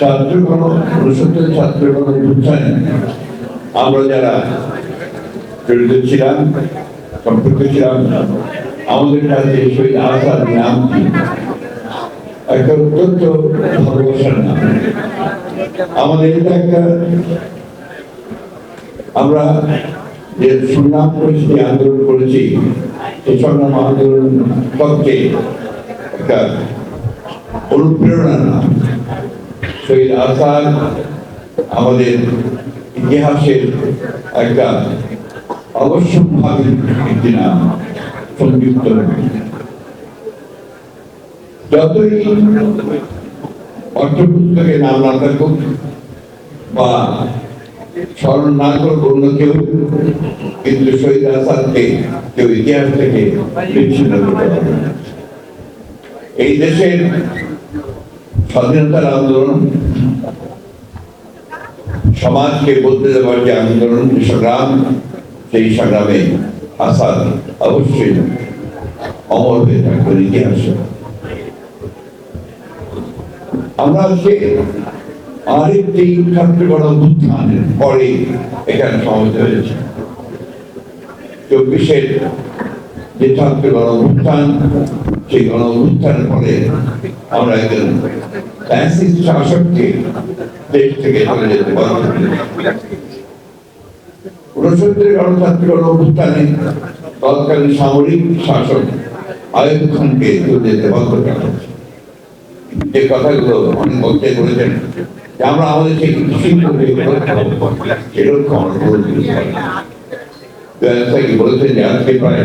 ছাত্রগণ উনসত্তর ছাত্রগণ উত্থানে আমরা যারা জড়িত ছিলাম, সম্পৃক্ত ছিলাম, আমাদের কাছে শহীদ আসাদ নামটি একটা অত্যন্ত ভালোবাসার নাম। আমাদের এটা একটা আমরা যে সুনাম করেছি আন্দোলন করেছি সেই সংগ্রাম আন্দোলন পক্ষে একটা অনুপ্রেরণা নাম। শহীদ আসাদ আমাদের ইতিহাসের একটা অবশ্যভাবে একটি সংযুক্ত যতই পাঠ্যপুস্তকে নাম না থাকুক বা স্মরণ না করুক অন্য কেউ, কিন্তু শহীদ আসাদকে কেউ ইতিহাস থেকে বিচ্ছিন্ন করতে এই দেশের স্বাধীনতার আন্দোলন, সমাজকে বদলে দেওয়ার যে আন্দোলন, যে সংগ্রাম, সেই সংগ্রামে আসাদ অবশ্যই অমর হয়ে থাকবেন ইতিহাসে। আমরা আজকে আরেকটি ছাত্র গণ উত্থানের পরে এখানে সমাবেত হয়েছে। চব্বিশের যে ছাত্র গণ সেই গণ উত্থানের পরে আমরা একজন শাসককে দেশ থেকে চলে যেতে তৎকালীন সামরিক শাসক আয়ুব খানকে যেতে বাধ্য করা যে কথাগুলো অনেক বক্তায় বলেছেন আমরা আমাদের সেই এরকম আমরা। ব্যবসায়ী বলেছেন যে আজকে প্রায়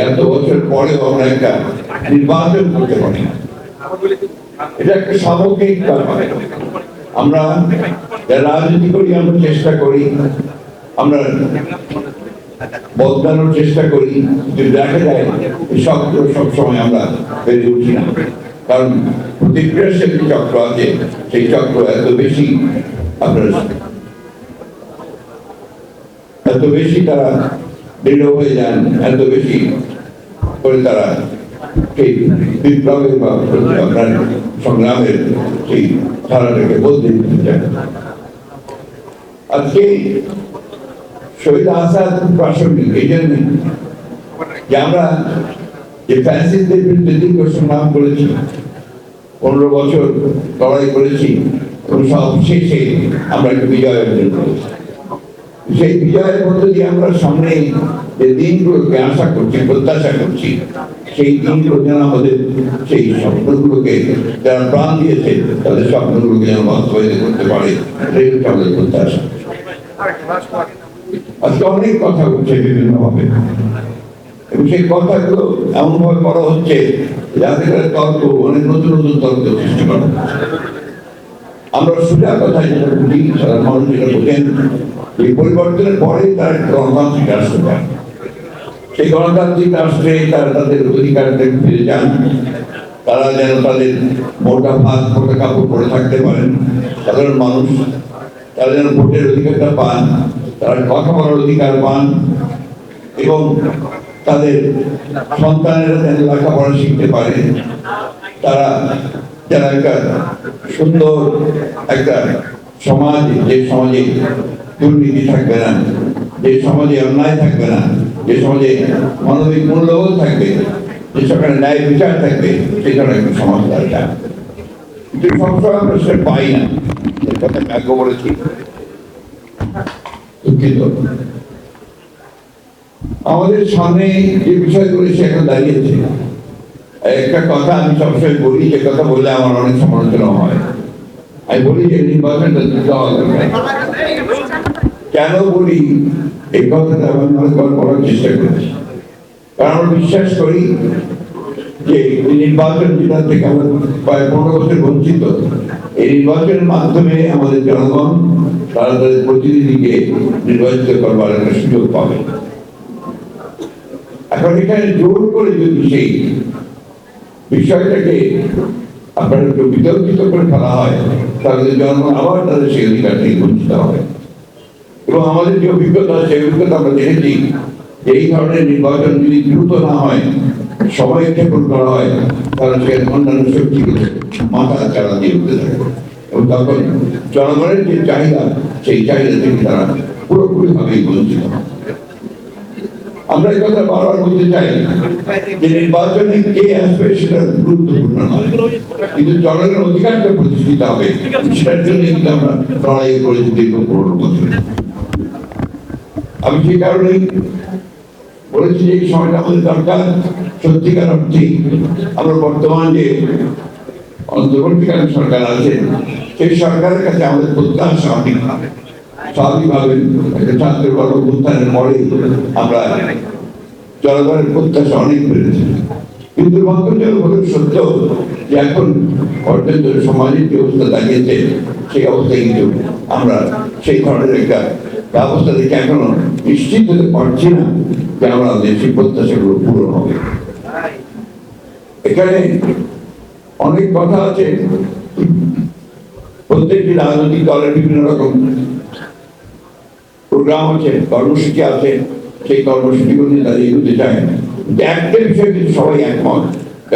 এত বছর পরেও আমরা একটা নির্বাচন করতে পারি এটা একটা সামগ্রিক ব্যাপার আমরা রাজনীতি করি আমরা চেষ্টা করি আমরা বদলানোর চেষ্টা করি কিন্তু দেখা যায় এই সবসময় আমরা পেরে উঠি না কারণ প্রতিক্রিয়াশীল যে চক্র আছে সেই চক্র এত বেশি আপনার এত বেশি তারা দৃঢ় হয়ে যান, এত বেশি করে তারা সেই বিপ্লবের বা আপনার সংগ্রামের সেই ধারাটাকে বদলে দিতে চান আজকে শহীদ আসাদ প্রাসঙ্গিক, এই জন্য যে আমরা যে ফ্যান্সিসদের বিরুদ্ধে দীর্ঘ সংগ্রাম করেছি, পনেরো বছর লড়াই করেছি, এবং সব শেষে আমরা একটা বিজয় অর্জন করেছি। সেই বিজয়ের মধ্য দিয়ে আমরা সামনে যে দিনগুলোকে আশা করছি, প্রত্যাশা করছি, সেই দিনগুলো যেন আমাদের সেই স্বপ্নগুলোকে যারা প্রাণ দিয়েছে, তাদের স্বপ্নগুলোকে যেন বাস্তবায়িত করতে পারে সেই হচ্ছে আমাদের প্রত্যাশা। আজকে অনেক কথা হচ্ছে বিভিন্ন ভাবে এবং সেই কথাগুলো এমন ভাবে করা হচ্ছে যাতে করে তর্ক, অনেক নতুন নতুন তর্ক সৃষ্টি করা আমরা সোজা কথা যেটা বুঝি সাধারণ মানুষ যেটা বোঝেন এই পরিবর্তনের পরে তার গণতান্ত্রিক রাষ্ট্র পায় সেই গণতান্ত্রিক রাষ্ট্রে তারা তাদের অধিকারকে ফিরে যান। তারা যেন তাদের মোটা ভাত, মোটা কাপড় পরে থাকতে পারেন। সাধারণ মানুষ, তারা যেন ভোটের অধিকারটা পান, তারা কথা বলার অধিকার পান এবং তাদের সন্তানেরা যেন লেখাপড়া শিখতে পারে। তারা যেন একটা সুন্দর একটা সমাজ, যে সমাজে দুর্নীতি থাকবে না। যে সমাজে অন্যায় থাকবে না, যে সমাজে মানবিক মূল্যবোধ থাকবে, যে সেখানে ন্যায় বিচার থাকবে সেখানে একটা সমাজ চায় কিন্তু সবসময় আমরা সেটা পাই না। কথা আমি আগে বলেছি। দুঃখিত। আমাদের সামনে যে বিষয়গুলো সেখানে দাঁড়িয়েছে, একটা কথা আমি সবসময় বলি, যে কথা বললে আমার অনেক সমালোচনা হয়। আমি বলি যে নির্বাচনটা দরকার কেন বলি, এই কথাটা আমি অনেকবার বলার চেষ্টা করেছি। কারণ আমরা বিশ্বাস করি যে নির্বাচন যেটা থেকে আমরা প্রায় পনেরো বছর বঞ্চিত, এই নির্বাচনের মাধ্যমে আমাদের জনগণ তারা তাদের প্রতিনিধিকে নির্বাচিত করবার একটা সুযোগ পাবে। এখন এখানে জোর করে যদি সেই বিষয়টাকে আপনার একটু বিতর্কিত করে ফেলা হয়, তাহলে জনগণ আবার তাদের সেই অধিকার থেকে বঞ্চিত হবে। এবং আমাদের যে অভিজ্ঞতা সেই অভিজ্ঞতা আমরা দেখেছি যে এই ধরনের নির্বাচন যদি দ্রুত না হয় সময় ক্ষেপণ করা হয়, তাহলে সেখানে অন্যান্য শক্তিগুলো মাথা চালা দিয়ে উঠতে থাকে। এবং তখন জনগণের যে চাহিদা, সেই চাহিদা থেকে তারা পুরোপুরি ভাবেই বঞ্চিত আমরা এই কথা বারবার বলতে চাই যে নির্বাচনে কে আসবে সেটা গুরুত্বপূর্ণ নয়। কিন্তু জনগণের অধিকারটা প্রতিষ্ঠিত হবে, সেটার জন্য কিন্তু আমরা লড়াই করেছি দীর্ঘ পনেরো বছর। আমি সেই কারণেই বলেছি যে এই সময়টা আমাদের দরকার সত্যিকার অর্থে আমরা বর্তমান যে অন্তর্বর্তীকালীন সরকার আছে, সেই সরকারের কাছে আমাদের প্রত্যাশা অনেক স্বাভাবিকভাবে একটা ছাত্র গণ অভ্যুত্থানের পরে আমরা জনগণের প্রত্যাশা অনেক বেড়েছে। কিন্তু দুর্ভাগ্যজনক হলেও সত্য যে এখন পর্যন্ত সমাজের যে অবস্থা দাঁড়িয়েছে, সেই অবস্থায় কিন্তু আমরা সেই ধরনের একটা ব্যবস্থা দেখে এখনও নিশ্চিত হতে পারছি না যে আমরা সেই প্রত্যাশাগুলো পূরণ হবে। এখানে অনেক কথা আছে। প্রত্যেকটি রাজনৈতিক দলের বিভিন্ন রকম প্রোগ্রাম আছে, কর্মসূচি আছে, সেই কর্মসূচিগুলো তারা এগোতে চায় একটা বিষয়ে কিন্তু সবাই একমত।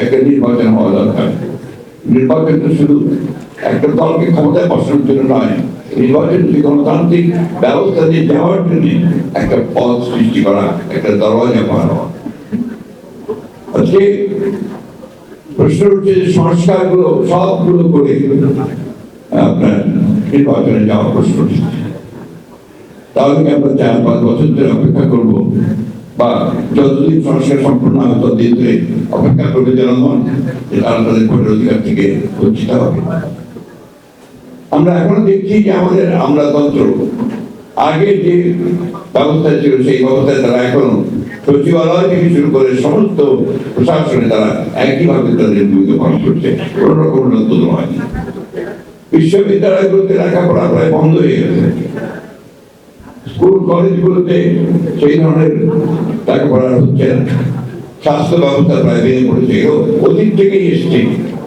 একটা নির্বাচন হওয়া দরকার। নির্বাচন তো শুধু একটা দলকে ক্ষমতায় বসানোর জন্য নয়, নির্বাচন গণতান্ত্রিক ব্যবস্থা দিয়ে যাওয়ার জন্য একটা পথ সৃষ্টি করা, একটা দরওয়াজা বানানো। আজকে প্রশ্ন উঠছে যে সংস্কারগুলো, সবগুলো করে আপনার নির্বাচনে যাওয়ার প্রশ্ন উঠছে। তাহলে আমরা চার পাঁচ বছর ধরে অপেক্ষা করব? বা যতদিন সম্পূর্ণ ধরে অপেক্ষা করবে জনগণ যে তারা তাদের ভোটের অধিকার থেকে বঞ্চিত হবে। আমরা এখন দেখছি যে আমাদের আমলাতন্ত্র, আগে যে ব্যবস্থা ছিল, সেই ব্যবস্থায় তারা এখনও সচিবালয় থেকে শুরু করে সমস্ত প্রশাসনে তারা একইভাবে তাদের ভূমিকা পালন করছে, কোনো রকম উন্নত হয়নি বিশ্ববিদ্যালয়গুলোতে লেখাপড়া প্রায় বন্ধ হয়ে গেছে। স্কুল, কলেজগুলোতে সেই ধরনের লেখাপড়া হচ্ছে না। স্বাস্থ্য ব্যবস্থা প্রায় ভেঙে পড়েছে এগুলো অতীত থেকেই এসছে।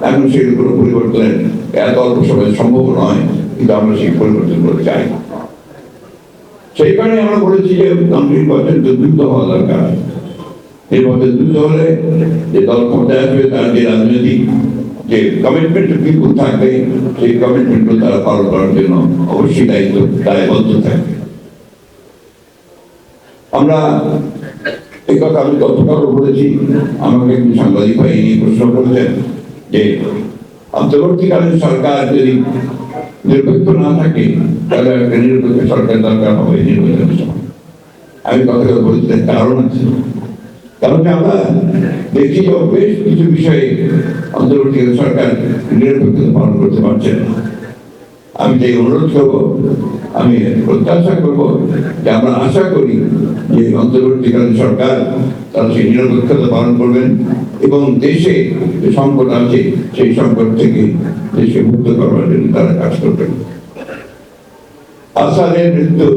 এখন সেগুলো পরিবর্তনের এত অল্প সময় সম্ভব নয়, কিন্তু আমরা সেই পরিবর্তনগুলো চাই। সেই কারণে আমরা বলেছি যে নির্বাচন দ্রুত হওয়া দরকার। নির্বাচন দ্রুত হলে যে দল ক্ষমতায় আসবে, তার যে রাজনৈতিক যে কমিটমেন্ট পিপুল থাকবে, সেই কমিটমেন্টগুলো তারা পালন করার জন্য অবশ্যই দায়িত্ব, দায়বদ্ধ থাকবে। আমরা এই কথা আমি গতকালও বলেছি, আমাকে একটি সাংবাদিক নিয়ে প্রশ্ন করেছেন যে অন্তর্বর্তীকালীন সরকার যদি নিরপেক্ষ না থাকে, তাহলে একটা নিরপেক্ষ সরকার দরকার হবে নির্বাচনের সময় আমি কথাটা বলছি কারণ আছে। কারণ আমরা দেখি যে বেশ কিছু বিষয়ে অন্তর্বর্তীকালীন সরকার নিরপেক্ষতা পালন করতে পারছে না। আমি যে অনুরোধ করব আমি প্রত্যাশা করব যে আমরা আশা করি যে অন্তর্বর্তীকালীন সরকার তারা সেই নিরপেক্ষতা পালন করবেন এবং দেশে যে সংকট আছে, সেই সংকট থেকে দেশকে মুক্ত করবার জন্য তারা কাজ করবেন। আসাদের মৃত্যু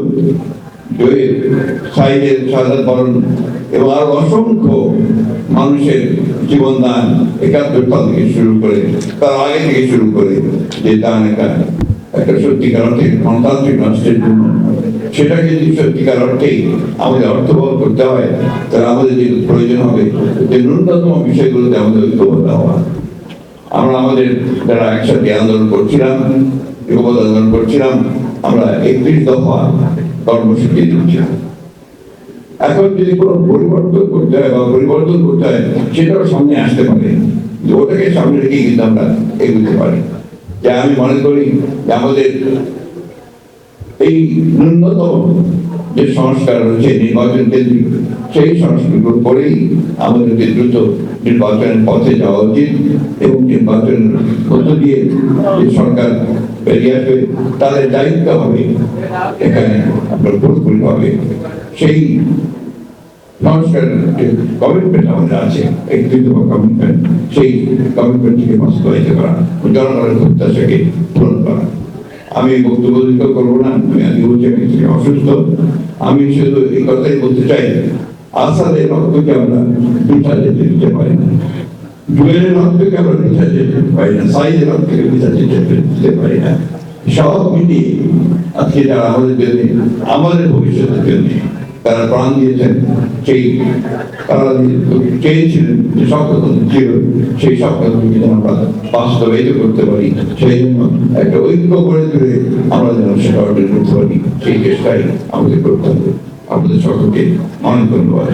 সাইদের সাজাদ বরণ এবং আরও অসংখ্য মানুষের জীবনদান একাত্তর থেকে শুরু করে, তার আগে থেকে শুরু করে যে দান একটা একটা সত্যিকার অর্থে গণতান্ত্রিক রাষ্ট্রের জন্য। সেটাকে যদি সত্যিকার অর্থেই আমাদের অর্থবহ করতে হয়, তাহলে আমাদের যে প্রয়োজন হবে, যে ন্যূনতম বিষয়গুলোতে আমাদের ঐক্যবদ্ধ হওয়া। আমরা আমাদের যারা একসাথে আন্দোলন করছিলাম যুবপদ আন্দোলন করছিলাম, আমরা একত্রিশ দফা কর্মসূচি দিচ্ছিলাম। এখন যদি কোনো পরিবর্তন করতে হয় বা পরিবর্তন করতে হয়, সেটাও সামনে আসতে পারে। ওটাকে সামনে রেখে কিন্তু আমরা এগোতে পারি। যে আমি মনে করি আমাদের এই ন্যূনতম যে সংস্কার রয়েছে, নির্বাচন কেন্দ্রিক, সেই সংস্কারগুলো করেই আমাদেরকে দ্রুত নির্বাচনের পথে যাওয়া উচিত এবং নির্বাচন মধ্য দিয়ে যে সরকার বেরিয়ে আসবে, তাদের দায়িত্ব হবে এখানে আপনার পুরোপুরি হবে। সেই আমি বক্তব্য করব না আমি আগে বলছি আমি অসুস্থ আমি শুধু এই কথাই বলতে চাই আসাদের রক্তকে আমরা যেতে দিতে পারি না জুয়েলের রক্তকে আমরা পিঠা যেতে পারি না সাইজের রক্তকে পিঠা যেতে দিতে পারি না সব মিলিয়ে আজকে যারা আমাদের জন্য আমাদের ভবিষ্যতের জন্য তারা প্রাণ দিয়েছেন, সেই তারা চেয়েছিলেন যে স্বপ্নতন্ত্র ছিল, সেই স্বপ্নতন্ত্রকে যেন আমরা বাস্তবায়িত করতে পারি। সেই জন্য একটা ঐক্য করে তুলে আমরা যেন সেটা অর্জন করতে পারি। সেই চেষ্টাই আমাদের করতে হবে আপনাদের সকলকে অনেক ধন্যবাদ।